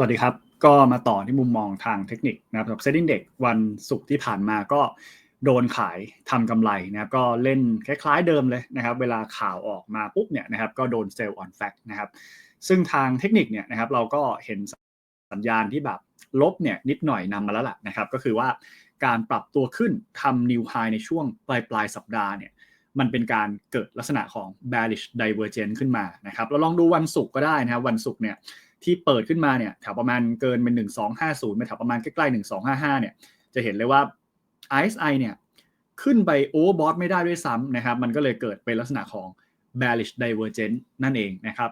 วัสดีครับ ก็มาต่อที่มุมมองทางเทคนิคนะครับสำหรับ Setting Index วันศุกร์ที่ผ่านมาก็โดนขายทำกำไรนะครับก็เล่นคล้ายๆเดิมเลยนะครับ เวลาข่าวออกมาปุ๊บเนี่ยนะครับก็โดนเซลล์ออนแฟกนะครับ ซึ่งทางเทคนิคเนี่ยนะครับเราก็เห็นสัญญาณที่แบบลบเนี่ยนิดหน่อยนำมาแล้วล่ะนะครับ ก็คือว่าการปรับตัวขึ้นทำ new high ในช่วงปลายปลายสัปดาห์เนี่ยมันเป็นการเกิดลักษณะของ bearish divergence ขึ้นมานะครับเราลองดูวันศุกร์ก็ได้นะครับวันศุกร์เนี่ย ที่เปิดขึ้นมาเนี่ยแถวประมาณเกินเป็น 1250ไปแถวประมาณใกล้ๆ1255เนี่ยจะเห็นเลยว่า RSI เนี่ยขึ้นไป overbought ไม่ได้ด้วยซ้ำนะครับ มันก็เลยเกิดเป็นลักษณะของ bearish divergence นั่นเองนะครับ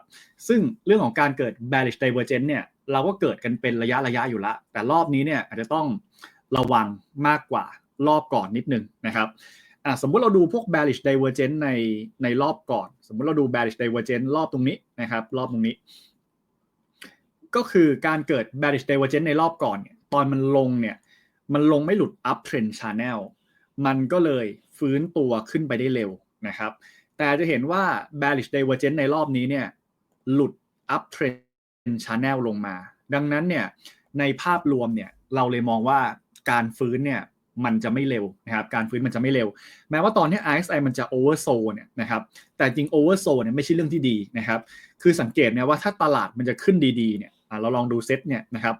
ซึ่งเรื่องของการเกิด bearish divergence เนี่ยเราก็เกิดกันเป็นระยะระยะอยู่ละ แต่รอบนี้เนี่ยอาจจะต้องระวังมากกว่ารอบก่อนนิดนึงนะครับสมมุติเราดูพวก bearish divergence ในในรอบก่อน สมมุติเราดู bearish divergence รอบตรงนี้นะครับ รอบตรงนี้ ก็คือการเกิด bearish divergence ในรอบก่อนเนี่ยตอนมันลงเนี่ยมันลงไม่หลุด up trend channel มันก็เลยฟื้นตัวขึ้นไปได้เร็วนะครับ แต่จะเห็นว่า bearish divergence ในรอบนี้เนี่ยหลุด up trend channel ลงมา ดังนั้นเนี่ยในภาพรวมเนี่ยเราเลยมองว่าการฟื้นเนี่ยมันจะไม่เร็วนะครับ การฟื้นมันจะไม่เร็ว แม้ว่าตอนนี้ RSI มันจะ oversold เนี่ยนะครับ แต่จริง oversold เนี่ยไม่ใช่เรื่องที่ดีนะครับ คือสังเกตเนี่ยว่าถ้าตลาดมันจะขึ้นดีๆเนี่ย เราลองดูเซตเนี่ยนะครับ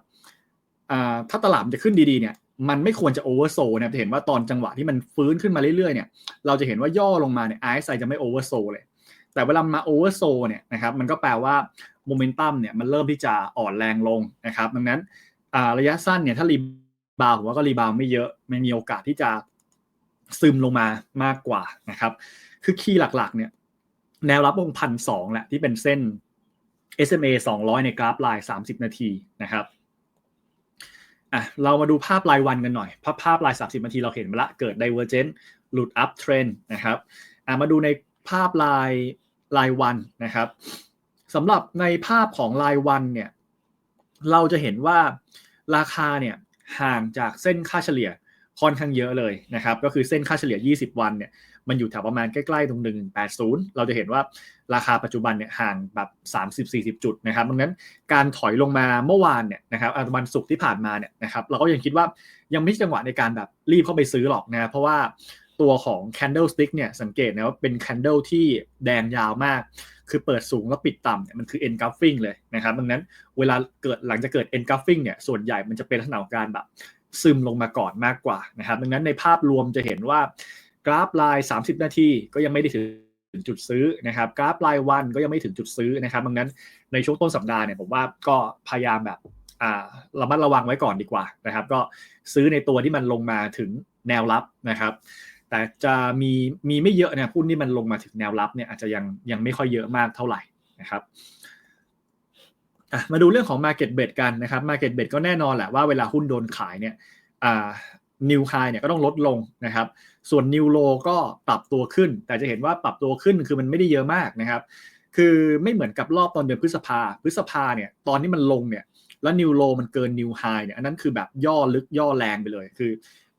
ถ้าตลาดจะขึ้นดีๆเนี่ยมันไม่ควรจะโอเวอร์โซนะครับจะเห็นว่าตอนจังหวะที่มันฟื้นขึ้นมาเรื่อยๆเนี่ยเราจะเห็นว่าย่อลงมาเนี่ย RSI จะไม่โอเวอร์โซเลยแต่เวลามาโอเวอร์โซเนี่ยนะครับมันก็แปลว่าโมเมนตัมเนี่ยมันเริ่มที่จะอ่อนแรงลงนะครับดังนั้นระยะสั้นเนี่ยถ้ารีบาวผมว่าก็รีบาวไม่เยอะมันมีโอกาสที่จะซึมลงมามากกว่านะครับคือคีย์หลักๆเนี่ยแนวรับวงพันสองแหละที่เป็นเส้น SMA 200 ในกราฟไลน์30 นาทีนะครับอะเรามาดูภาพรายวันกันหน่อย ภาพภาพราย 30 นาทีเราเห็นมาละเกิด divergence หลุด up trend นะครับอะมาดูในภาพรายรายวันนะครับสำหรับในภาพของรายวันเนี่ยเราจะเห็นว่าราคาเนี่ยห่างจากเส้นค่าเฉลี่ยค่อนข้างเยอะเลยนะครับ ก็คือเส้นค่าเฉลี่ย 20 วันเนี่ย มันอยู่แถวประมาณใกล้ๆตรง180 เราจะเห็นว่าราคาปัจจุบันเนี่ยห่างแบบ 30-40 จุดนะครับดังนั้นการถอยลงมาเมื่อวานเนี่ยนะครับวันศุกร์ที่ผ่านมาเนี่ยนะครับเราก็ยังคิดว่ายังไม่ใช่จังหวะในการแบบรีบเข้าไปซื้อหรอกนะเพราะว่าตัวของ candlestick เนี่ยสังเกตนะว่าเป็น candle ที่แดงยาวมาก คือเปิดสูงแล้วปิดต่ำเนี่ยมันคือ engulfing เลยนะครับดังนั้นเวลาเกิดหลังจากเกิด engulfing เนี่ยส่วนใหญ่มันจะเป็นลักษณะของการแบบซึมลงมาก่อนมากกว่านะครับดังนั้นในภาพรวมจะเห็นว่า กราฟไลน์30 นาทีก็ยังไม่ได้ถึงจุดซื้อนะครับ กราฟรายวันก็ยังไม่ถึงจุดซื้อนะครับดังนั้นในช่วงต้นสัปดาห์เนี่ยผมว่าก็พยายามแบบอ่าระมัดระวังไว้ก่อนดีกว่านะครับ ก็ซื้อในตัวที่มันลงมาถึงแนวรับนะครับ แต่จะมีมีไม่เยอะนะหุ้นที่มันลงมาถึงแนวรับเนี่ยอาจจะยังยังไม่ค่อยเยอะมากเท่าไหร่นะครับมาดูเรื่องของ Market Bet กันนะครับ Market Bet ก็แน่นอนแหละว่าเวลาหุ้นโดนขายเนี่ยนิวไฮเนี่ยก็ต้องลดลงนะครับ ส่วนนิวโลก็ปรับตัวขึ้น แต่จะเห็นว่าปรับตัวขึ้นคือมันไม่ได้เยอะมากนะครับ คือไม่เหมือนกับรอบตอนเดือนพฤษภาพฤษภาเนี่ยตอนนี้มันลงเนี่ยแล้วนิวโลมันเกินนิวไฮเนี่ยอันนั้นคือแบบย่อลึกย่อแรงไปเลย คือ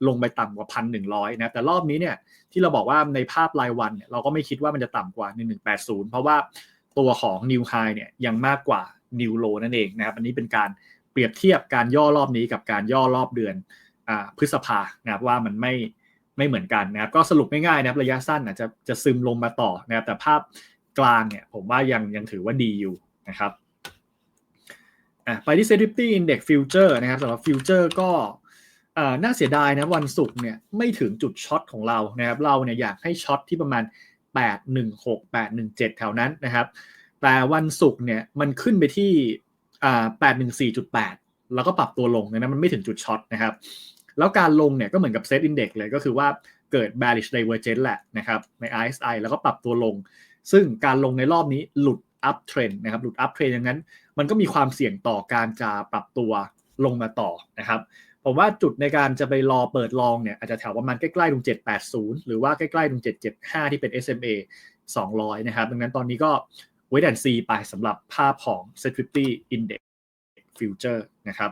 ลงไปต่ำกว่าพันหนึ่งร้อยนะแต่รอบนี้เนี่ยที่เราบอกว่าในภาพรายวันเนี่ยเราก็ไม่คิดว่ามันจะต่ำกว่า 1180 เพราะว่าตัวของนิวไฮเนี่ยยังมากกว่านิวโลนั่นเองนะครับอันนี้เป็นการเปรียบเทียบการย่อรอบนี้กับการย่อรอบเดือนพฤษภานะครับว่ามันไม่ ไม่เหมือนกันนะครับก็สรุปง่ายๆนะครับระยะสั้นอาจจะจะซึมลงมาต่อนะครับแต่ภาพกลางเนี่ยผมว่ายังยังถือว่าดีอยู่นะครับไปที่ Safety Index Future นะครับสำหรับ Future ก็น่าเสียดายนะวันศุกร์เนี่ยไม่ถึงจุดช็อตของเรานะครับเราเนี่ยอยากให้ช็อตที่ประมาณ 816 817 แถวนั้นนะครับ แต่วันศุกร์เนี่ยมันขึ้นไปที่ 814.8 แล้วก็ปรับตัวลงนะมันไม่ถึงจุดช็อตนะครับ แล้วการลงเนี่ยก็เหมือนกับเซตอินเด็กเลยก็คือว่าเกิด bearish divergence แหละนะครับใน RSI แล้วก็ปรับตัวลง ซึ่งการลงในรอบนี้หลุด up trend นะครับหลุด up trend อย่างนั้น มันก็มีความเสี่ยงต่อการจะปรับตัวลงมาต่อนะครับผมว่าจุดในการจะไปรอเปิดลองเนี่ยอาจจะแถวประมาณใกล้ๆตรง780 หรือว่าใกล้ๆตรง775 ที่เป็น SMA 200 นะครับ ดังนั้นตอนนี้ก็ไว้แดนซีไปสำหรับภาพของ s e c u r i t y Index Future นะครับ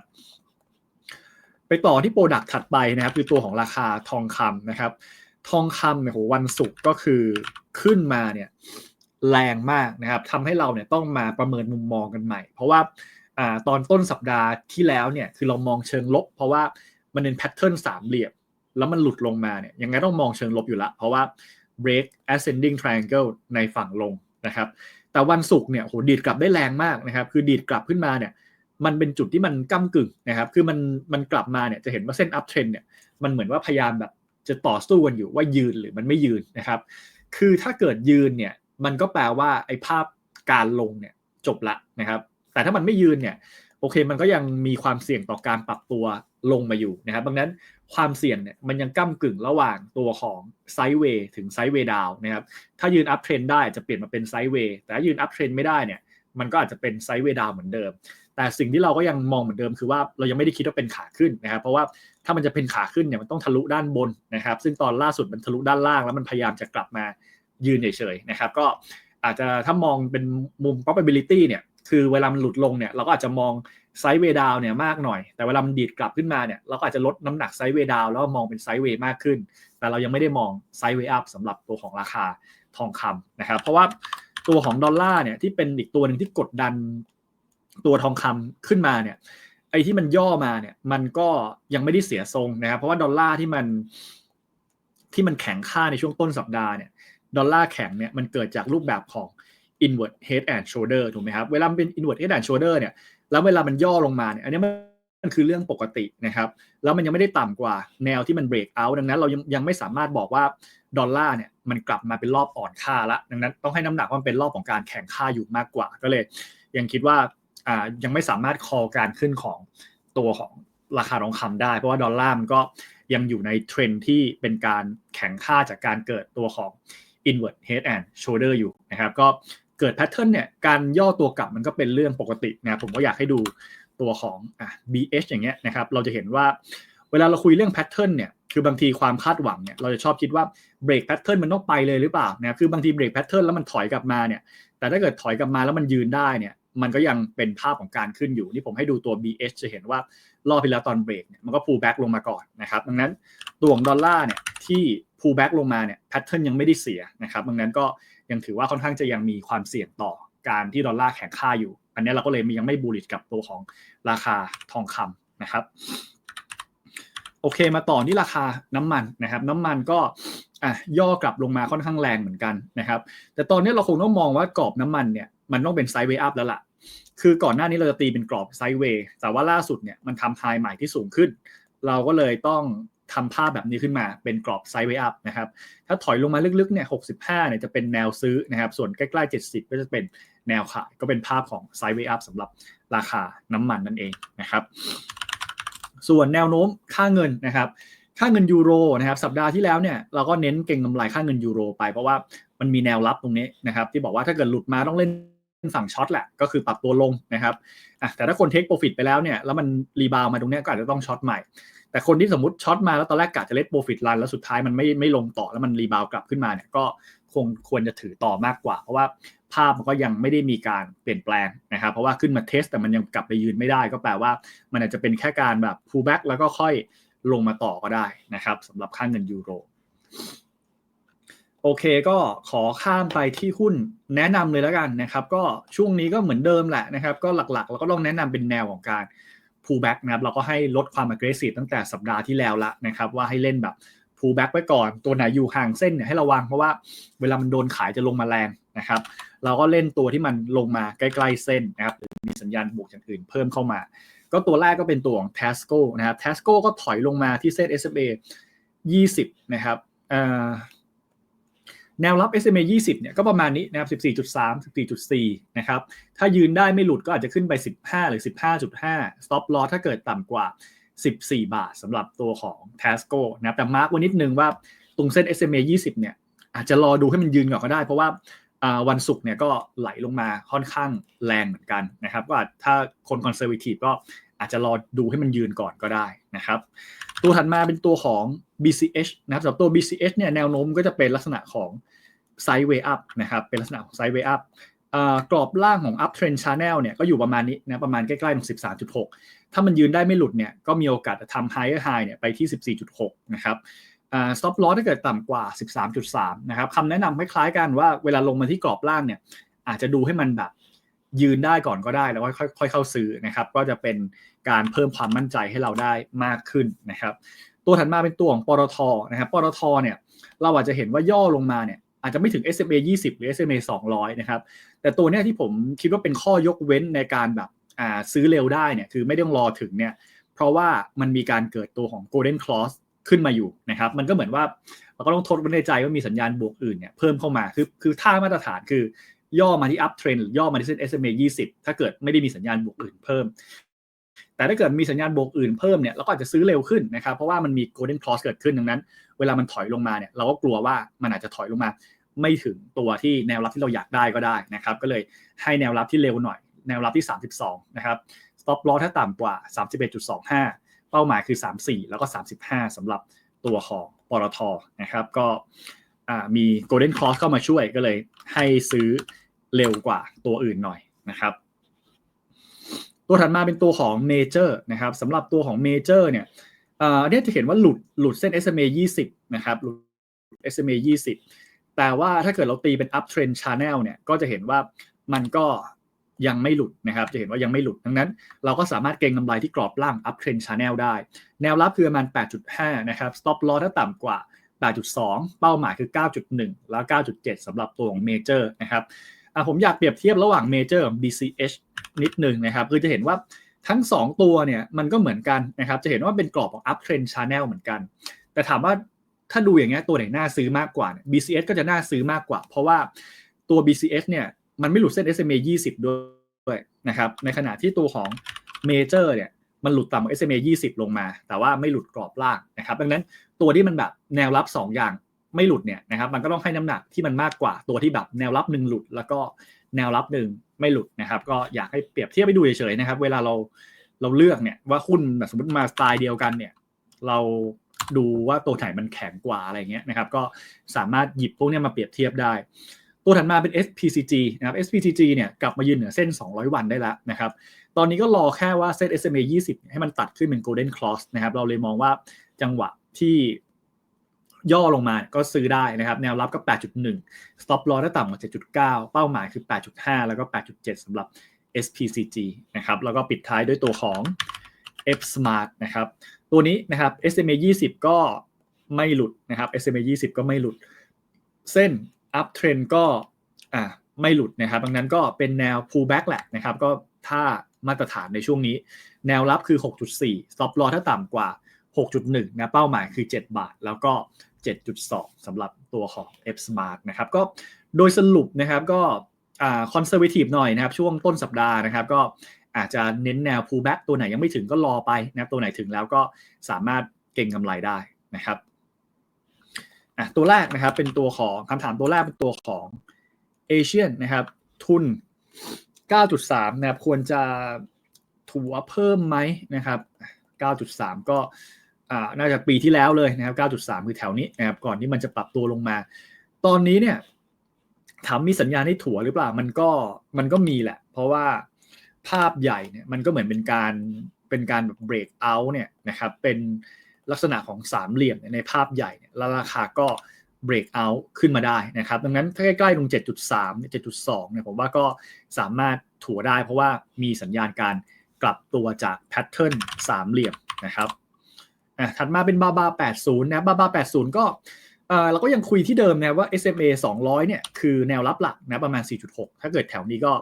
ไปต่อที่โปรดักต์ถัดไปนะครับ คือตัวของราคาทองคำนะครับ ทองคำเนี่ยโหวันศุกร์ก็คือขึ้นมาเนี่ยแรงมากนะครับทำให้เราเนี่ยต้องมาประเมินมุมมองกันใหม่ เพราะว่าอตอนต้นสัปดาห์ที่แล้วเนี่ยคือเรามองเชิงลบ เพราะว่ามันเป็นแพทเทิร์นสามเหลี่ยมแล้วมันหลุดลงมาเนี่ยยังไงต้องมองเชิงลบอยู่ละ เพราะว่า break ascending triangle ในฝั่งลงนะครับ แต่วันศุกร์เนี่ยโหดีดกลับได้แรงมากนะครับ คือดีดกลับขึ้นมาเนี่ย มันเป็นจุดที่มันก้ากึ่งนะครับ คือมันมันกลับมาเนี่ยจะเห็นว่าเส้น up trend เนี่ยมันเหมือนว่าพยายามแบบจะต่อสู้กันอยู่ว่ายืนหรือมันไม่ยืนนะครับ คือถ้าเกิดยืนเนี่ยมันก็แปลว่าไอ้ภาพการลงเนี่ยจบละนะครับ แต่ถ้ามันไม่ยืนเนี่ยโอเคมันก็ยังมีความเสี่ยงต่อการปรับตัวลงมาอยู่นะครับดังนั้นความเสี่ยงเนี่ยมันยังก้ากึ่งระหว่างตัวของไซด์เวย์ถึงไซด์เวย์ดาวนะครับ ถ้ายืนอัพเทรนได้จะเปลี่ยนมาเป็นไซด์เวย์แต่ถ้ายืนอัพเทรนไม่ได้เนี่ยมันก็อาจจะเป็นไซด์เวย์ดาวเหมือนเดิม แต่สิ่งที่เราก็ยังมองเหมือนเดิมคือว่าเรายังไม่ได้คิดว่าเป็นขาขึ้นนะครับ เพราะว่าถ้ามันจะเป็นขาขึ้นเนี่ยมันต้องทะลุด้านบนนะครับ ซึ่งตอนล่าสุดมันทะลุด้านล่างแล้วมันพยายามจะกลับมายืนเฉยๆนะครับ ก็อาจจะถ้ามองเป็นมุม probability เนี่ยคือเวลามันหลุดลงเนี่ยเราก็อาจจะมองไซด์เวดาวเนี่ยมากหน่อย แต่เวลามันดีดกลับขึ้นมาเนี่ยเราก็อาจจะลดน้ำหนักไซด์เวดาวแล้วมองเป็นไซด์เวย์มากขึ้น แต่เรายังไม่ได้มองไซด์เวย์อัพสำหรับตัวของราคาทองคำนะครับ เพราะว่าตัวของดอลลาร์เนี่ยที่เป็นอีกตัวหนึ่งที่กดดัน ตัวทองคำขึ้นมาเนี่ย ไอ้ที่มันย่อมาเนี่ย มันก็ยังไม่ได้เสียทรงนะครับ เพราะว่าดอลลาร์ที่มันที่มันแข็งค่าในช่วงต้นสัปดาห์เนี่ยดอลลาร์แข็งเนี่ยมันเกิดจากรูปแบบของ inward head and shoulder ถูกไหมครับ เวลามันเป็น inward head and shoulder เนี่ย แล้วเวลามันย่อลงมาเนี่ย อันนี้มันคือเรื่องปกตินะครับ แล้วมันยังไม่ได้ต่ำกว่าแนวที่มัน break out ดังนั้นเรายังยังไม่สามารถบอกว่าดอลลาร์เนี่ยมันกลับมาเป็นรอบอ่อนค่าละ ดังนั้นต้องให้น้ำหนักว่ามันเป็นรอบของการแข่งค่าอยู่มากกว่า ก็เลยยังคิดว่า ยังไม่สามารถ call การขึ้นของตัวของราคาทองคำได้ เพราะว่าดอลลาร์มันก็ยังอยู่ในเทรนที่เป็นการแข่งค่าจากการเกิดตัวของ inward head and shoulder อยู่นะครับ ก็เกิดแพทเทิร์นเนี่ยการย่อตัวกลับมันก็เป็นเรื่องปกตินะผมก็อยากให้ดูตัวของอะ BH อย่างเงี้ยนะครับ เราจะเห็นว่าเวลาเราคุยเรื่องแพทเทิร์นเนี่ยคือบางทีความคาดหวังเนี่ยเราจะชอบคิดว่าเบรกแพทเทิร์นมันต้องไปเลยหรือเปล่านะคือบางทีเบรกแพทเทิร์นแล้วมันถอยกลับมาเนี่ยแต่ถ้าเกิดถอยกลับมาแล้วมันยืนได้เนี่ย มันก็ยังเป็นภาพของการขึ้นอยู่ นี่ผมให้ดูตัว BH จะเห็นว่ารอบที่แล้วตอนเบรกเนี่ยมันก็ pull back ลงมาก่อนนะครับดังนั้นตัวของดอลลาร์เนี่ยที่ pull back ลงมาเนี่ยแพทเทิร์นยังไม่ได้เสียนะครับดังนั้นก็ยังถือว่าค่อนข้างจะยังมีความเสี่ยงต่อการที่ดอลลาร์แข็งค่าอยู่ อันนี้เราก็เลยยังไม่บูลลิชกับตัวของราคาทองคำนะครับโอเคมาต่อที่ราคาน้ำมันนะครับ น้ำมันก็อะย่อกลับลงมาค่อนข้างแรงเหมือนกันนะครับ แต่ตอนนี้เราคงต้องมองว่ากรอบน้ำมันเนี่ย มันต้องเป็นไซด์เวย์อัพแล้วล่ะ คือก่อนหน้านี้เราจะตีเป็นกรอบไซด์เวย์แต่ว่าล่าสุดเนี่ยมันทำไฮใหม่ที่สูงขึ้น เราก็เลยต้องทำภาพแบบนี้ขึ้นมาเป็นกรอบไซด์เวย์อัพนะครับ ถ้าถอยลงมาลึกๆเนี่ย65เนี่ยจะเป็นแนวซื้อนะครับ ส่วนใกล้ๆ 70 ก็จะเป็นแนวขาย ก็เป็นภาพของไซด์เวย์อัพสำหรับราคาน้ำมันนั่นเองนะครับ ส่วนแนวโน้มค่าเงินนะครับค่าเงินยูโรนะครับสัปดาห์ที่แล้วเนี่ยเราก็เน้นเก่งกำไรค่าเงินยูโรไปเพราะว่ามันมีแนวรับตรงนี้นะครับที่บอกว่าถ้าเกิดหลุดมาต้องเล่น ฝั่งช็อตแหละก็คือปรับตัวลงนะครับแต่ถ้าคนเทคโปรฟิตไปแล้วเนี่ยแล้วมันรีบาวมาตรงนี้ก็อาจจะต้องช็อตใหม่ แต่คนที่สมมติช็อตมาแล้วตอนแรกกะจะเล่นโปรฟิตรันแล้วสุดท้ายมันไม่ไม่ลงต่อแล้วมันรีบาวกลับขึ้นมาเนี่ยก็คงควรจะถือต่อมากกว่า เพราะว่าภาพมันก็ยังไม่ได้มีการเปลี่ยนแปลงนะครับ เพราะว่าขึ้นมาเทสแต่มันยังกลับไปยืนไม่ได้ ก็แปลว่ามันอาจจะเป็นแค่การแบบ pull back แล้วก็ค่อยลงมาต่อก็ได้นะครับสำหรับค่าเงินยูโร โอเคก็ขอข้ามไปที่หุ้นแนะนำเลยแล้วกันนะครับ ก็ช่วงนี้ก็เหมือนเดิมแหละนะครับ ก็หลักๆเราก็ต้องแนะนำเป็นแนวของการ pull back นะครับ เราก็ให้ลดความ aggressive ตั้งแต่สัปดาห์ที่แล้วละนะครับ ว่าให้เล่นแบบ pull back ไว้ก่อน ตัวไหนอยู่ห่างเส้นเนี่ยให้ระวังเพราะว่าเวลามันโดนขายจะลงมาแรงนะครับ เราก็เล่นตัวที่มันลงมาใกล้ๆเส้นนะครับมีสัญญาณบวกอย่างอื่นเพิ่มเข้ามา ก็ตัวแรกก็เป็นตัวของ Tasco นะครับ Tasco ก็ถอยลงมาที่เส้น SMA 20 นะครับ แนวรับ SMA 20 เนี่ยก็ประมาณนี้นะครับ 14.3 14.4 นะครับ ถ้ายืนได้ไม่หลุดก็อาจจะขึ้นไป 15 หรือ 15.5 stop loss ถ้าเกิดต่ำกว่า 14 บาทสำหรับตัวของ Tasco นะครับแต่มาร์กไว้นิดนึงว่าตรงเส้น SMA 20 เนี่ยอาจจะรอดูให้มันยืนก่อนก็ได้ เพราะว่าวันศุกร์เนี่ยก็ไหลลงมาค่อนข้างแรงเหมือนกันนะครับก็ถ้าคนคอนเซอร์วทีฟก็ อาจจะรอดูให้มันยืนก่อนก็ได้นะครับ ตัวถัดมาเป็นตัวของ BCH นะครับสำหรับตัว BCH เนี่ยแนวโน้มก็จะเป็นลักษณะของไซด์เวย์อัพนะครับ เป็นลักษณะของไซด์เวย์อัพกรอบล่างของ up trend channel เนี่ยก็อยู่ประมาณนี้นะประมาณใกล้ๆตรง13.6 ถ้ามันยืนได้ไม่หลุดเนี่ยก็มีโอกาสจะทำ higher high เนี่ยไปที่ 14.6 นะครับ stop loss ถ้าเกิดต่ำกว่า 13.3 นะครับคำแนะนำคล้ายๆกันว่าเวลาลงมาที่กรอบล่างเนี่ยอาจจะดูให้มันแบบ ยืนได้ก่อนก็ได้แล้วค่อยค่อยเข้าซื้อนะครับ ก็จะเป็นการเพิ่มความมั่นใจให้เราได้มากขึ้นนะครับ ตัวถัดมาเป็นตัวของปตทนะครับปตทเนี่ยเราอาจจะเห็นว่าย่อลงมาเนี่ยอาจจะไม่ถึง SMA 20 หรือ SMA 200 นะครับ แต่ตัวเนี้ยที่ผมคิดว่าเป็นข้อยกเว้นในการแบบอ่าซื้อเร็วได้เนี่ยคือไม่ต้องรอถึงเนี่ยเพราะว่ามันมีการเกิดตัวของ golden cross ขึ้นมาอยู่นะครับ มันก็เหมือนว่าเราก็ต้องทดไว้ในใจว่ามีสัญญาณบวกอื่นเนี่ยเพิ่มเข้ามาคือคือท่ามาตรฐานคือ ย่อมาที่ up trend หรือย่อมาที่เส้น SMA 20 ถ้าเกิดไม่ได้มีสัญญาณบวกอื่นเพิ่ม แต่ถ้าเกิดมีสัญญาณบวกอื่นเพิ่มเนี่ยเราก็อาจจะซื้อเร็วขึ้นนะครับ เพราะว่ามันมี golden cross เกิดขึ้นดังนั้น เวลามันถอยลงมาเนี่ยเราก็กลัวว่ามันอาจจะถอยลงมา ไม่ถึงตัวที่แนวรับที่เราอยากได้ก็ได้นะครับ ก็เลยให้แนวรับที่เร็วหน่อย แนวรับที่ 32 นะครับ stop loss ถ้าต่ำกว่า 31.25 เป้าหมายคือ 34 แล้วก็ 35สำหรับตัวของปตทนะครับ ก็ มี golden cross เข้ามาช่วยก็เลยให้ซื้อเร็วกว่าตัวอื่นหน่อยนะครับ ตัวถัดมาเป็นตัวของ major นะครับสำหรับตัวของ major เนี่ยอันนี้จะเห็นว่าหลุดหลุดเส้น SMA 20 นะครับหลุด SMA 20 แต่ว่าถ้าเกิดเราตีเป็น up trend channel เนี่ยก็จะเห็นว่ามันก็ยังไม่หลุดนะครับ จะเห็นว่ายังไม่หลุด ดังนั้น เราก็สามารถเก็งกำไรที่กรอบล่าง up trend channel ได้ แนวรับคือประมาณ 8.5 นะครับ stop loss ถ้าต่ำกว่า 8.2 เป้าหมายคือ 9.1 แล้ว 9.7 สำหรับตัวของ major นะครับผมอยากเปรียบเทียบระหว่าง major กับ BCH นิดนึงนะครับ คือจะเห็นว่าทั้ง 2 ตัวเนี่ยมันก็เหมือนกันนะครับ จะเห็นว่าเป็นกรอบของ up trend channel เหมือนกัน แต่ถามว่าถ้าดูอย่างเงี้ยตัวไหนน่าซื้อมากกว่า BCS ก็จะน่าซื้อมากกว่า เพราะว่าตัว BCS เนี่ยมันไม่หลุดเส้น SMA 20 ด้วยนะครับ ในขณะที่ตัวของ Major เนี่ย มันหลุดต่ำกว่า SMA 20 ลงมา แต่ว่าไม่หลุดกรอบล่างนะครับ ดังนั้นตัวที่มันแบบแนวรับ 2 อย่างไม่หลุดเนี่ยนะครับมันก็ต้องให้น้ำหนักที่มันมากกว่าตัวที่แบบแนวรับหนึ่งหลุด แล้วก็แนวรับหนึ่งไม่หลุดนะครับก็อยากให้เปรียบเทียบไปดูเฉยๆนะครับ เวลาเราเราเลือกเนี่ยว่าหุ้นแบบสมมติมาสไตล์เดียวกันเนี่ยเราดูว่าตัวไหนมันแข็งกว่าอะไรเงี้ยนะครับก็สามารถหยิบพวกนี้มาเปรียบเทียบได้ ตัวถัดมาเป็น SPCG นะครับ SPCG เนี่ยกลับมายืนเหนือเส้น 200 วันได้แล้วนะครับ ตอนนี้ก็รอแค่ว่าเส้น SMA 20 ให้มันตัดขึ้นเป็น Golden Cross นะครับ เราเลยมองว่าจังหวะที่ย่อลงมาก็ซื้อได้นะครับ แนวรับก็ 8.1 stop loss ถ้าต่ำกว่า 7.9 เป้าหมายคือ 8.5 แล้วก็ 8.7สำหรับ SPCG นะครับแล้วก็ปิดท้ายด้วยตัวของ F Smart นะครับ ตัวนี้นะครับ SMA 20 ก็ไม่หลุดนะครับ SMA 20 ก็ไม่หลุด เส้น up trend ก็อ่าไม่หลุดนะครับ ดังนั้นก็เป็นแนว pullback แหละนะครับ ก็ถ้า มาตรฐานในช่วงนี้ แนวรับคือ 6.4 stop loss ถ้าต่ำกว่า 6.1 นะเป้าหมายคือ 7 บาท แล้วก็ 7.2สำหรับตัวของ F Smart นะครับก็โดยสรุปนะครับก็คอนเซอร์เวทีฟหน่อยนะครับ ช่วงต้นสัปดาห์นะครับ ก็อาจจะเน้นแนว pullback ตัวไหนยังไม่ถึงก็รอไปนะครับตัวไหนถึงแล้วก็สามารถเก่งกำไรได้นะครับตัวแรกนะครับเป็นตัวของคำถามตัวแรกเป็นตัวของเอเชียนนะครับ ทุน 9.3นะครับควรจะถัวเพิ่มไหมนะครับ 9.3 ก็น่าจะปีที่แล้วเลยนะครับ 9.3 คือแถวนี้นะครับก่อนที่มันจะปรับตัวลงมา ตอนนี้เนี่ยถามมีสัญญาณให้ถัวหรือเปล่ามันก็มันก็มีแหละ เพราะว่าภาพใหญ่เนี่ยมันก็เหมือนเป็นการเป็นการแบบเบรกเอาท์เนี่ยนะครับเป็นลักษณะของสามเหลี่ยมในภาพใหญ่เนี่ยแล้วราคาก็ เบรกเอาท์ขึ้นมาได้นะครับ ดังนั้นถ้าใกล้ๆตรง 7.3 7.2 เนี่ยผมว่าก็สามารถถัวได้เพราะว่ามีสัญญาณการกลับตัวจากแพทเทิร์นสามเหลี่ยมนะครับอะถัดมาเป็นบาบา 80 นะบาบา 80 ก็เราก็ยังคุยที่เดิมนะว่า SMA 200 เนี่ยคือแนวรับหลักนะประมาณ 4.6 ถ้าเกิดแถวนี้ก็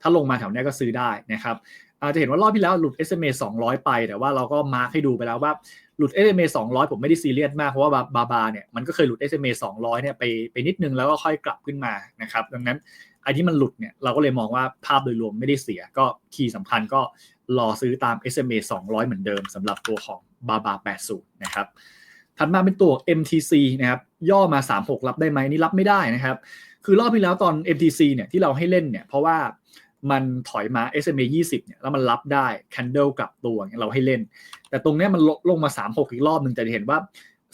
ถ้าลงมาแถวนี้ก็ซื้อได้นะครับอาจจะเห็นว่ารอบที่แล้วหลุด SMA 200 ไป แต่ว่าเราก็มาร์คให้ดูไปแล้วว่า หลุด SMA 200 ผมไม่ได้ซีเรียสมาก เพราะว่าบาบาเนี่ยมันก็เคยหลุด SMA 200 เนี่ยไปไปนิดนึงแล้วก็ค่อยกลับขึ้นมานะครับดังนั้นไอ้ที่มันหลุดเนี่ยเราก็เลยมองว่าภาพโดยรวมไม่ได้เสีย ก็คีย์สำคัญก็รอซื้อตาม SMA 200 เหมือนเดิมสำหรับตัวของบาบา80 นะครับถัดมาเป็นตัว MTC นะครับย่อมา 36 รับได้ไหมนี่รับไม่ได้นะครับ คือรอบที่แล้วตอน MTC เนี่ยที่เราให้เล่นเนี่ยเพราะว่า มันถอยมา SMA 20เนี่ยแล้วมันรับได้ candle กลับตัวเราให้เล่น แต่ตรงนี้มันลงมา 36 อีกรอบหนึ่งจะเห็นว่า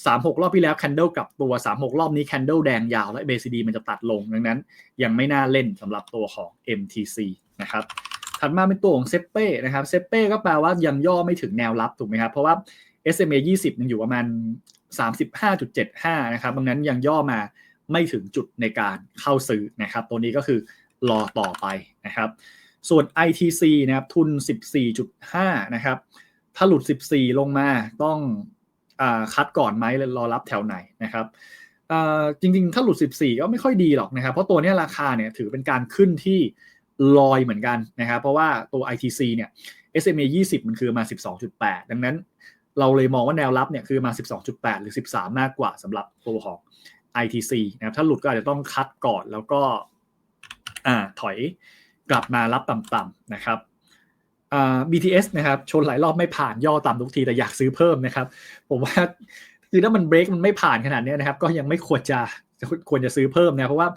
36 รอบที่แล้ว candle กลับตัว 36 รอบนี้ candle แดงยาวและ BCD มันจะตัดลงดังนั้น ยังไม่น่าเล่นสำหรับตัวของ MTC นะครับถัดมาเป็นตัวของเซเป้นะครับเซเป้ก็แปลว่ายังย่อไม่ถึงแนวรับถูกไหมครับเพราะว่า SMA 20 ยังอยู่ประมาณ 35.75 นะครับดังนั้นยังย่อมาไม่ถึงจุดในการเข้าซื้อนะครับตัวนี้ก็คือ รอต่อไปนะครับ ส่วน ITC นะครับทุน 14.5 นะครับ ถ้าหลุด 14 ลงมาต้องอคัดก่อนไหมรอรับแถวไหนนะครับจริงๆ ถ้าหลุด 14 ก็ไม่ค่อยดีหรอกนะครับ เพราะตัวนี้ราคาเนี่ยถือเป็นการขึ้นที่ลอยเหมือนกันนะครับ เพราะว่าตัว ITC เนี่ย SMA 20 มันคือมา 12.8 ดังนั้นเราเลยมองว่าแนวรับเนี่ยคือมา 12.8 หรือ 13 มากกว่าสำหรับตัวของ ITC นะครับ ถ้าหลุดก็อาจจะต้องคัดก่อนแล้วก็ อ่าถอยกลับมารับต่ำๆนะครับ BTS นะครับชนหลายรอบไม่ผ่านย่อต่ำทุกทีแต่อยากซื้อเพิ่มนะครับ ผมว่าคือถ้ามันเบรกมันไม่ผ่านขนาดนี้นะครับ ก็ยังไม่ควรจะควรจะซื้อเพิ่มนะเพราะว่า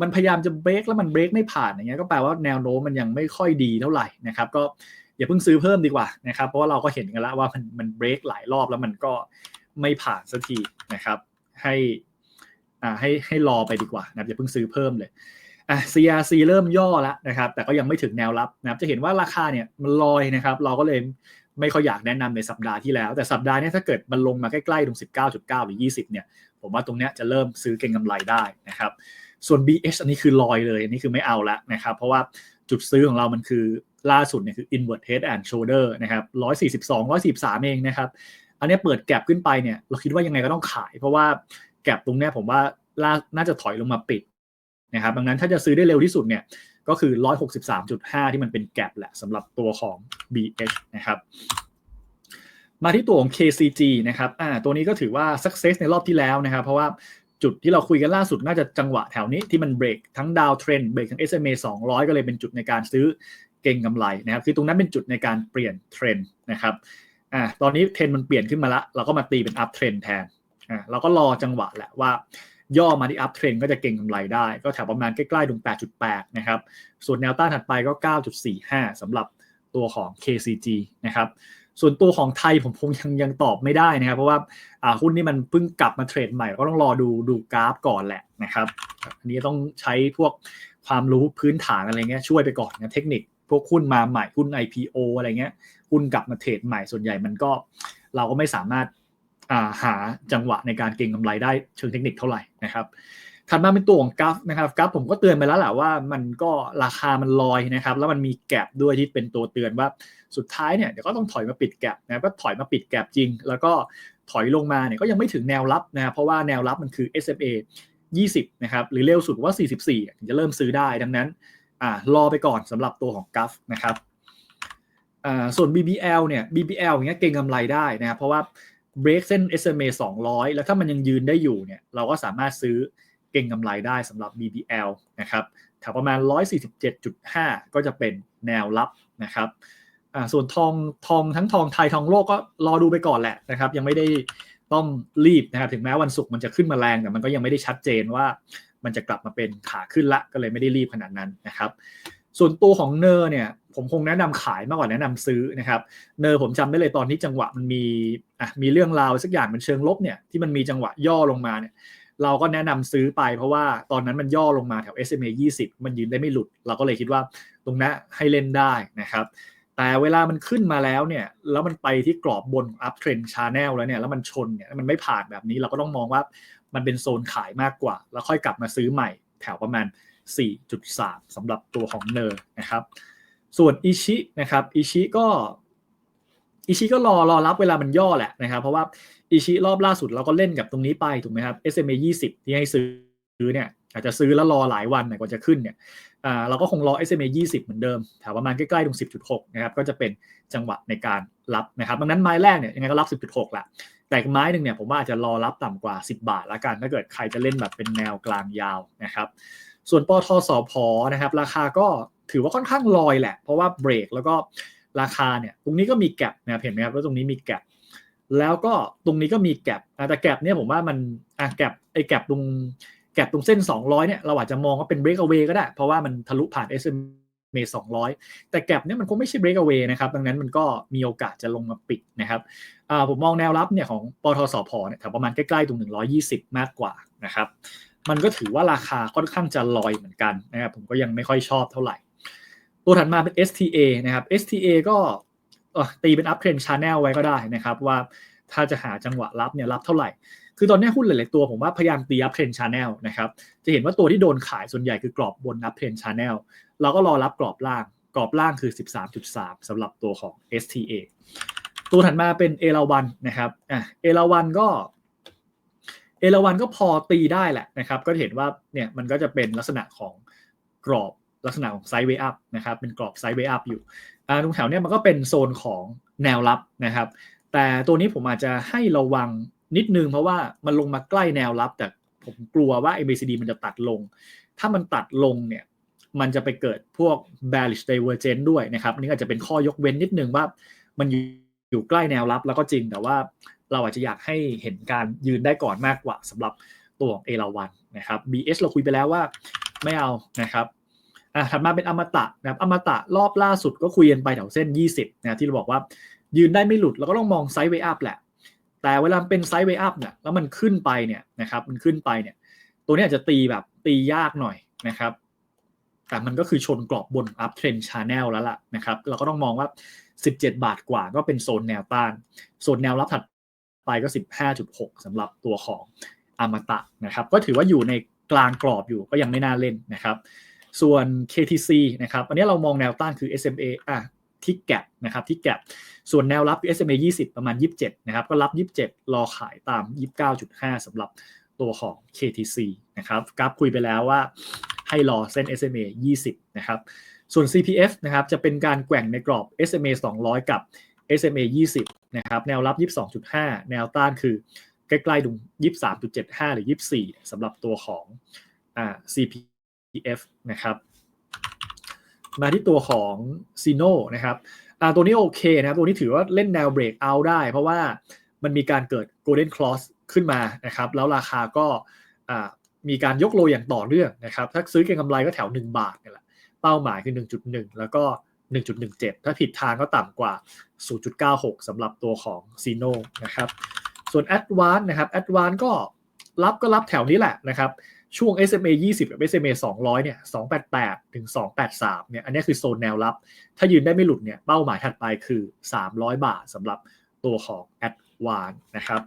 มันพยายามจะเบรกแล้วมันเบรกไม่ผ่านอย่างเงี้ยก็แปลว่าแนวโน้มมันยังไม่ค่อยดีเท่าไหร่นะครับ ก็อย่าเพิ่งซื้อเพิ่มดีกว่านะครับ เพราะว่าเราก็เห็นกันแล้วว่ามันมันเบรกหลายรอบแล้วมันก็ไม่ผ่านสักทีนะครับ ให้อ่าให้ให้รอไปดีกว่านะอย่าเพิ่งซื้อเพิ่มเลย อะ CRC เริ่มย่อแล้วนะครับ แต่ก็ยังไม่ถึงแนวรับนะครับ จะเห็นว่าราคาเนี่ยมันลอยนะครับ เราก็เลยไม่ค่อยอยากแนะนำในสัปดาห์ที่แล้ว แต่สัปดาห์นี้ถ้าเกิดมันลงมาใกล้ๆตรง 19.9 หรือ 20 เนี่ย ผมว่าตรงเนี้ยจะเริ่มซื้อเก็งกำไรได้นะครับ ส่วน BH อันนี้คือลอยเลย อันนี้คือไม่เอาละนะครับ เพราะว่าจุดซื้อของเรามันคือล่าสุดเนี่ยคือ inward head and shoulder นะครับ 142 143 เองนะครับ อันนี้เปิดแก็บขึ้นไปเนี่ย เราคิดว่ายังไงก็ต้องขาย เพราะว่าแก็บตรงเนี้ยผมว่าน่าจะถอยลงมาปิด นะครับดังนั้นถ้าจะซื้อได้เร็วที่สุดเนี่ยก็คือ 163.5 ที่มันเป็นแกลบแหละสำหรับตัวของ BH นะครับมาที่ตัวของ KCG นะครับอ่าตัวนี้ก็ถือว่า success ในรอบที่แล้วนะครับ เพราะว่าจุดที่เราคุยกันล่าสุดน่าจะจังหวะแถวนี้ที่มันเบรกทั้งดาวเทรนเบรกทั้ง SMA 200 ก็เลยเป็นจุดในการซื้อเก่งกำไรนะครับ คือตรงนั้นเป็นจุดในการเปลี่ยนเทรนนะครับอ่าตอนนี้เทรนมันเปลี่ยนขึ้นมาละ เราก็มาตีเป็นอัพเทรนแทนอ่าเราก็รอจังหวะแหละว่า ย่อมาที่อัพเทรนก็จะเก่งกำไรได้ ก็แถวประมาณใกล้ๆตรง8.8 นะครับ ส่วนแนวต้านถัดไปก็ 9.45สำหรับตัวของ KCG นะครับ ส่วนตัวของไทยผมคงยังยังตอบไม่ได้นะครับ เพราะว่าหุ้นนี่มันเพิ่งกลับมาเทรดใหม่ ก็ต้องรอดูดูกราฟก่อนแหละนะครับ อันนี้ต้องใช้พวกความรู้พื้นฐานอะไรเงี้ยช่วยไปก่อนนะเทคนิคพวกหุ้นมาใหม่หุ้น IPO อะไรเงี้ยหุ้นกลับมาเทรดใหม่ส่วนใหญ่มันก็เราก็ไม่สามารถ หาจังหวะในการเก็งกำไรได้เชิงเทคนิคเท่าไหร่นะครับถัดมาเป็นตัวของกัฟนะครับกัฟผมก็เตือนไปแล้วแหละว่ามันก็ราคามันลอยนะครับ แล้วมันมีแกลบด้วยที่เป็นตัวเตือนว่าสุดท้ายเนี่ยเดี๋ยวก็ต้องถอยมาปิดแกลบนะก็ถอยมาปิดแกลบจริง แล้วก็ถอยลงมาเนี่ยก็ยังไม่ถึงแนวรับนะเพราะว่าแนวรับมันคือ SMA 20 นะครับ หรือเร็วสุดว่า 44ถึงจะเริ่มซื้อได้ดังนั้นอ่ารอไปก่อนสำหรับตัวของกัฟนะครับอ่าส่วน BBL เนี่ย BBL อย่างเงี้ยเก็งกำไรได้นะครับเพราะว่า เบรกเส้น SMA 200 แล้วถ้ามันยังยืนได้อยู่เนี่ยเราก็สามารถซื้อเก่งกำไรได้สำหรับ BBL นะครับแถวประมาณ 147.5 ก็จะเป็นแนวรับนะครับส่วนทองทองทั้งทองไทยทองโลกก็รอดูไปก่อนแหละนะครับยังไม่ได้ต้องรีบนะครับถึงแม้วันศุกร์มันจะขึ้นมาแรงแต่มันก็ยังไม่ได้ชัดเจนว่ามันจะกลับมาเป็นขาขึ้นละก็เลยไม่ได้รีบขนาดนั้นนะครับ ส่วนตัวของเนอร์เนี่ย ผมคงแนะนำขายมากกว่าแนะนำซื้อนะครับเนอผมจำได้เลยตอนที่จังหวะมันมีอะมีเรื่องราวสักอย่างเป็นเชิงลบเนี่ยที่มันมีจังหวะย่อลงมาเนี่ยเราก็แนะนำซื้อไปเพราะว่าตอนนั้นมันย่อลงมาแถว SMA 20 มันยืนได้ไม่หลุด เราก็เลยคิดว่าตรงนั้นให้เล่นได้นะครับ แต่เวลามันขึ้นมาแล้วเนี่ยแล้วมันไปที่กรอบบน up trend channel แล้วเนี่ยแล้วมันชนเนี่ยมันไม่ผ่านแบบนี้เราก็ต้องมองว่ามันเป็นโซนขายมากกว่า แล้วค่อยกลับมาซื้อใหม่แถวประมาณ 4.3สำหรับตัวของเนอร์นะครับ ส่วนอิชินะครับอิชิก็อิชิก็รอรอรับเวลามันย่อแหละนะครับเพราะว่าอิชิรอบล่าสุดเราก็เล่นกับตรงนี้ไปถูกไหมครับ SMA 20 ที่ให้ซื้อเนี่ยอาจจะซื้อแล้วรอหลายวันกว่าจะขึ้นเนี่ยเราก็คงรอ SMA 20 เหมือนเดิมแถวประมาณใกล้ๆตรง 10.6 นะครับ ก็จะเป็นจังหวะในการรับนะครับดังนั้นไม้แรกเนี่ยยังไงก็รับ 10.6แหละ แต่ไม้หนึ่งเนี่ยผมว่าอาจจะรอรับต่ำกว่า 10 บาทละกัน ถ้าเกิดใครจะเล่นแบบเป็นแนวกลางยาวนะครับ ส่วนปทสพนะครับราคาก็ถือว่าค่อนข้างลอยแหละ เพราะว่าเบรกแล้วก็ราคาเนี่ยตรงนี้ก็มีแกลบนะเห็นไหมครับว่าตรงนี้มีแกลบแล้วก็ตรงนี้ก็มีแกลบแต่แกลบเนี่ยผมว่ามันอะแกลบไอ้แกลบตรงแกลบตรงเส้น 200เนี่ยเราอาจจะมองว่าเป็นเบรกเอาไว้ก็ได้ เพราะว่ามันทะลุผ่าน SMA 200แต่แกลบเนี่ยมันคงไม่ใช่เบรกเอาไว้นะครับดังนั้นมันก็มีโอกาสจะลงมาปิดนะครับอ่าผมมองแนวรับเนี่ยของปทสพเนี่ยแถวประมาณใกล้ๆตรง 120 มากกว่านะครับมันก็ถือว่าราคาค่อนข้างจะลอยเหมือนกันนะครับผมก็ยังไม่ค่อยชอบเท่าไหร่ ตัวถัดมาเป็น STA นะครับ STA ก็ตีเป็น up trend channel ไว้ก็ได้นะครับว่าถ้าจะหาจังหวะรับเนี่ยรับเท่าไหร่ คือตอนนี้หุ้นหลาย ๆ ตัวผมว่าพยายามตี up trend channel นะครับ จะเห็นว่าตัวที่โดนขายส่วนใหญ่คือกรอบบน up trend channel เราก็รอรับกรอบล่าง กรอบล่างคือ 13.3สำหรับตัวของ STA ตัวถัดมาเป็นเอราวันนะครับอะเอราวันก็เอราวันก็พอตีได้แหละนะครับ ก็เห็นว่าเนี่ยมันก็จะเป็นลักษณะของกรอบลักษณะของไซด์เวอัพนะครับ เป็นกรอบไซด์เวอัพอยู่อ่าตรงแถวเนี้ยมันก็เป็นโซนของแนวรับนะครับ แต่ตัวนี้ผมอาจจะให้ระวัง นิดนึงเพราะว่ามันลงมาใกล้แนวรับ แต่ผมกลัวว่า MACD มันจะตัดลง ถ้ามันตัดลงเนี่ยมันจะไปเกิดพวก bearish divergence ด้วยนะครับอันนี่อาจจะเป็นข้อยกเว้นนิดนึงว่ามันอยู่อยู่ใกล้แนวรับแล้วก็จริงแต่ว่าเราอาจจะอยากให้เห็นการยืนได้ก่อนมากกว่าสำหรับตัวของเอราวันนะครับ BS เราคุยไปแล้วว่าไม่เอานะครับอะถัดมาเป็นอมตะนะครับอมตะรอบล่าสุดก็คุยกันไปแถวเส้น 20นะที่เราบอกว่ายืนได้ไม่หลุดเราก็ต้องมองไซด์เวอัพแหละ แต่เวลาเป็นไซด์เวย์อัพเนี่ยแล้วมันขึ้นไปเนี่ยนะครับมันขึ้นไปเนี่ยตัวนี้อาจจะตีแบบตียากหน่อยนะครับ แต่มันก็คือชนกรอบบน up trend channel แล้วล่ะนะครับ เราก็ต้องมองว่า 17 บาทกว่าก็เป็นโซนแนวต้านโซนแนวรับถัดไปก็ 15.6สำหรับตัวของอมตะนะครับ ก็ถือว่าอยู่ในกลางกรอบอยู่ก็ยังไม่น่าเล่นนะครับ ส่วน KTC นะครับ อันนี้เรามองแนวต้านคือ SMA อะ ที่แกะนะครับที่แกะส่วนแนวรับคือ SMA 20 ประมาณ 27 นะครับ ก็รับ 27 รอขายตาม 29.5สำหรับตัวของ KTC นะครับกราฟคุยไปแล้วว่าให้รอเส้น SMA 20 นะครับ ส่วน CPF นะครับจะเป็นการแกว่งในกรอบ SMA 200 กับ SMA 20 นะครับแนวรับ 22.5 แนวต้านคือใกล้ๆตรง23.75 หรือ 24สำหรับตัวของอ CPF นะครับ มาที่ตัวของ c i n o นะครับตัวนี้โอเคนะครับ ตัวนี้ถือว่าเล่นแนวเบรกเอาได้ เพราะว่ามันมีการเกิด Golden Cross ขึ้นมานะครับ แล้วราคาก็มีการยกโลอย่างต่อเนื่องนะครับ ถ้าซื้อเก็งกำไรก็แถว 1 บาทนี่แหละ เป้าหมายคือ 1.1 แล้วก็ 1.17 ถ้าผิดทางก็ต่ำกว่า 0.96สำหรับตัวของ c i n o นะครับ ส่วน a d v a n c e นะครับ a d v a n c e ก็รับก็รับแถวนี้แหละนะครับ ช่วง SMA 20 กับ SMA 200 เนี่ย 288 ถึง 283 เนี่ย อันนี้คือโซนแนวรับ ถ้ายืนได้ไม่หลุดเนี่ย เป้าหมายถัดไปคือ 300 บาทสำหรับตัวของ a d v a n c e นะครับ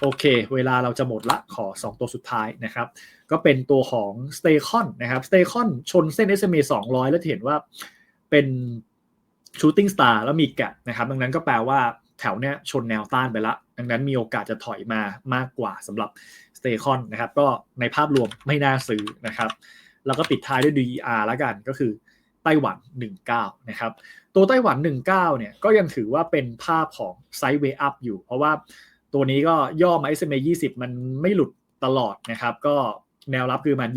โอเค เวลาเราจะหมดละขอ 2 ตัวสุดท้ายนะครับ ก็เป็นตัวของ s t a c o n นะครับ s t a c o n ชนเส้น SMA 200 แล้วจะเห็นว่าเป็น shooting star แล้วมีแกะนะครับ ดังนั้นก็แปลว่าแถวเนี้ยชนแนวต้านไปละ ดังนั้นมีโอกาสจะถอยมามากกว่าสำหรับ s t a c o n นะครับ ก็ในภาพรวมไม่น่าซื้อนะครับ แล้วก็ปิดท้ายด้วย DER แล้วกันก็คือไต้หวัน 19 นะครับ ตัวไต้หวัน 19 เนี่ยก็ยังถือว่าเป็นภาพของไซด์เวย์อัพอยู่ เพราะว่าตัวนี้ก็ย่อมา SMA 20 มันไม่หลุดตลอดนะครับ ก็แนวรับคือมัน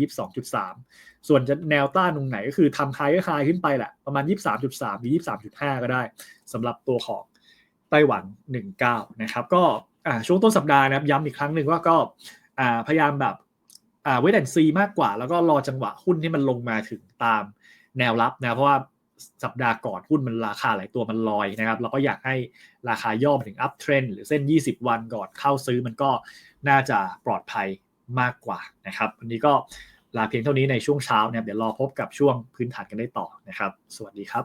22.3 ส่วนจะแนวต้านตรงไหนก็คือทำไฮก็ไฮขึ้นไปแหละ ประมาณ 23.3 หรือ 23.5 ก็ได้สำหรับตัวของไต้หวัน 19 นะครับ ก็ช่วงต้นสัปดาห์นะครับย้ำอีกครั้งหนึ่งว่าก็ พยายามแบบเวทแอนซีมากกว่า แล้วก็รอจังหวะหุ้นที่มันลงมาถึงตามแนวรับนะเพราะว่าสัปดาห์ก่อนหุ้นมันราคาหลายตัวมันลอยนะครับเราก็อยากให้ราคาย่อไปถึงอัพเทรนหรือเส้น 20 วันก่อนเข้าซื้อมันก็น่าจะปลอดภัยมากกว่านะครับวันนี้ก็ลาเพียงเท่านี้ในช่วงเช้าเนะครับเดี๋ยวรอพบกับช่วงพื้นฐานกันได้ต่อนะครับ สวัสดีครับ